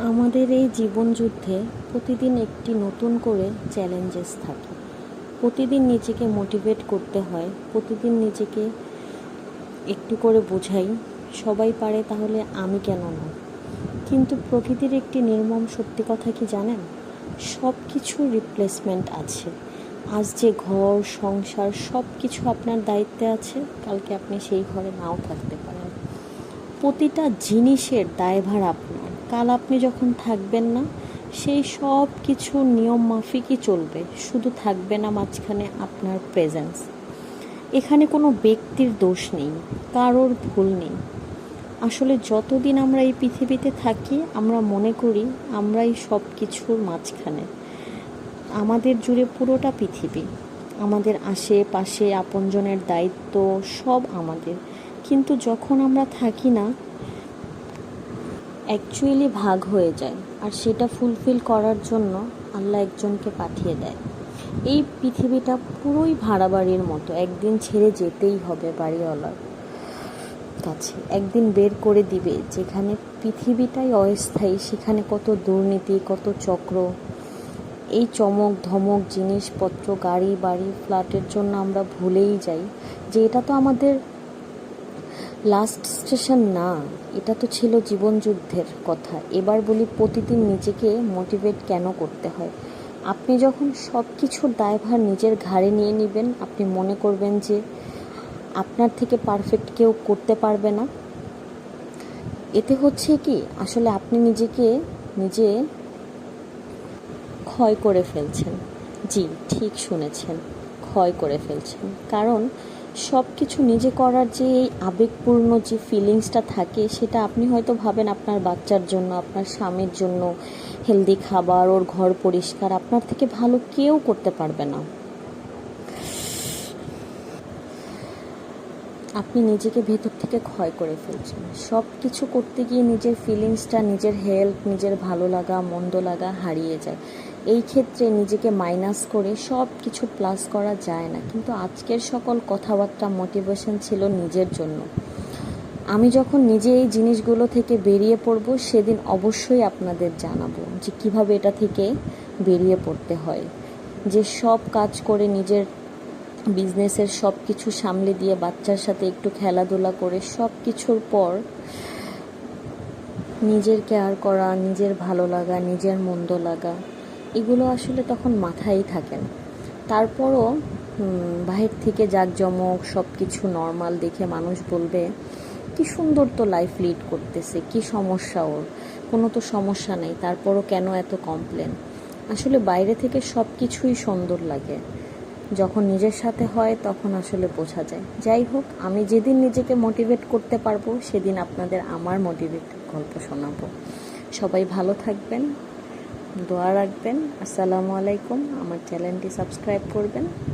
আমাদের এই জীবনযুদ্ধে প্রতিদিন একটি নতুন করে চ্যালেঞ্জেস থাকে। প্রতিদিন নিজেকে মোটিভেট করতে হয়, প্রতিদিন নিজেকে একটু করে বোঝাই, সবাই পারে তাহলে আমি কেন না কিন্তু প্রকৃতির একটি নির্মম সত্যি কথা কি জানেন? সব কিছু রিপ্লেসমেন্ট আছে। আজ যে ঘর, সংসার সব কিছু আপনার দায়িত্বে আছে, কালকে আপনি সেই ঘরে নাও থাকতে পারেন। প্রতিটা জিনিসের দায়ভার আপনার কাল আপনি যখন থাকবেন না, সেই সব কিছু নিয়ম মাফিকই চলবে। শুধু থাকবে না মাঝখানে আপনার প্রেজেন্স এখানে কোনো ব্যক্তির দোষ নেই, কারোর ভুল নেই। আসলে যতদিন আমরা এই পৃথিবীতে থাকি, আমরা মনে করি আমরাই সব কিছুর মাঝখানে। আমাদের জুড়ে পুরোটা পৃথিবী। আমাদের আশেপাশে আপনজনের দায়িত্ব সব আমাদের। কিন্তু যখন আমরা থাকি না অ্যাকচুয়ালি ভাগ হয়ে যায়। আর সেটা ফুলফিল করার জন্য আল্লাহ একজনকে পাঠিয়ে দেয়। এই পৃথিবীটা পুরোই ভাড়া বাড়ির মতো। একদিন ছেড়ে যেতেই হবে বাড়িওয়ালার কাছে। একদিন বের করে দিবে যেখানে পৃথিবীটাই অস্থায়ী, সেখানে কত দুর্নীতি, কত চক্র। এই চমক ধমক জিনিসপত্র, গাড়ি, বাড়ি ফ্ল্যাটের জন্য আমরা ভুলেই যাই। যে এটা তো আমাদের লাস্ট স্টেশন না, এটা তো ছিল জীবনযুদ্ধের কথা। এবার বলি প্রতিদিন নিজেকে মোটিভেট কেন করতে হয়? আপনি যখন সব কিছুর দায়ভার নিজের ঘাড়ে নিয়ে নেবেন, আপনি মনে করবেন যে আপনার থেকে পারফেক্ট কেউ করতে পারবে না। এতে হচ্ছে কি, আসলে আপনি নিজেকে নিজে ক্ষয় করে ফেলছেন। জি, ঠিক শুনেছেন। ক্ষয় করে ফেলছেন। কারণ সব কিছু নিজে করার যে এই আবেগপূর্ণ যে ফিলিংসটা থাকে, সেটা আপনি হয়তো ভাবেন আপনার বাচ্চার জন্য, আপনার স্বামীর জন্য হেলদি খাবার, ওর ঘর পরিষ্কার, আপনার থেকে ভালো কেউ করতে পারবে না। আপনি নিজেকে ভেতর থেকে ক্ষয় করে ফেলছেন। সব কিছু করতে গিয়ে নিজের ফিলিংসটা নিজের হেলথ নিজের ভালো লাগা, মন্দ লাগা হারিয়ে যায়। এই ক্ষেত্রে নিজেকে মাইনাস করে সব কিছু প্লাস করা যায় না। কিন্তু আজকের সকল কথাবার্তা মোটিভেশন ছিল নিজের জন্য। আমি যখন নিজে এই জিনিসগুলো থেকে বেরিয়ে পড়ব, সেদিন অবশ্যই আপনাদের জানাব যে কীভাবে এটা থেকে বেরিয়ে পড়তে হয়। যে সব কাজ করে নিজের বিজনেসের সব কিছু সামলে দিয়ে বাচ্চার সাথে একটু খেলাধুলা করে সব কিছুর পর নিজের কেয়ার করা, নিজের ভালো লাগা, নিজের মন্দ লাগা, এগুলো আসলে তখন মাথায় থাকে না। তারপরও বাহির থেকে জাঁকজমক সব কিছু নর্মাল দেখে মানুষ বলবে, কি সুন্দর তো লাইফ লিড করতেছে, কি সমস্যা ওর, কোনো তো সমস্যা নেই, তারপরও কেন এত কমপ্লেন আসলে বাইরে থেকে সব কিছুই সুন্দর লাগে। যখন নিজের সাথে হয়, তখন আসলে বোঝা যায়। যাই হোক, আমি যেদিন নিজেকে মোটিভেট করতে পারব, সেদিন আপনাদের আমার মোটিভেট গল্প শোনাবো। সবাই ভালো থাকবেন, দোয়া রাখবেন। আসসালামু আলাইকুম। আমার চ্যানেলটি সাবস্ক্রাইব করবেন।